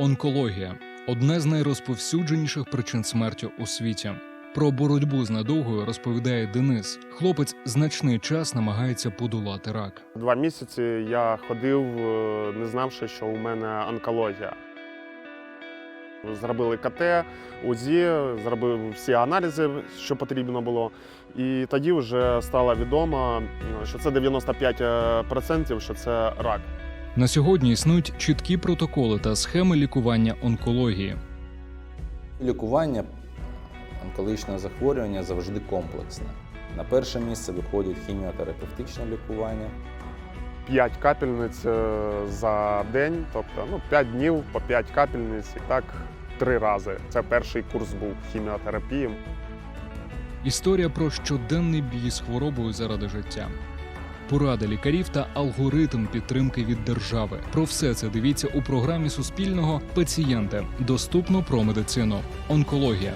Онкологія одне з найрозповсюдженіших причин смерті у світі. Про боротьбу з недугою розповідає Денис. Хлопець значний час намагається подолати рак. Два місяці я ходив, е, не знавши, що у мене онкологія. Зробили КТ, УЗІ, зробив всі аналізи, що потрібно було. І тоді вже стало відомо, е, що це 95%, що це рак. На сьогодні існують чіткі протоколи та схеми лікування онкології. Лікування онкологічного захворювання завжди комплексне. На перше місце виходить хіміотерапевтичне лікування. 5 капельниць е, за день, тобто ну, 5 днів по 5 капельниць, і так три рази. Це перший курс був хіміотерапії. Історія про щоденний бій з хворобою заради життя. Поради лікарів та алгоритм підтримки від держави. Про все це дивіться у програмі Суспільного Пацієнти. Доступно про медицину. Онкологія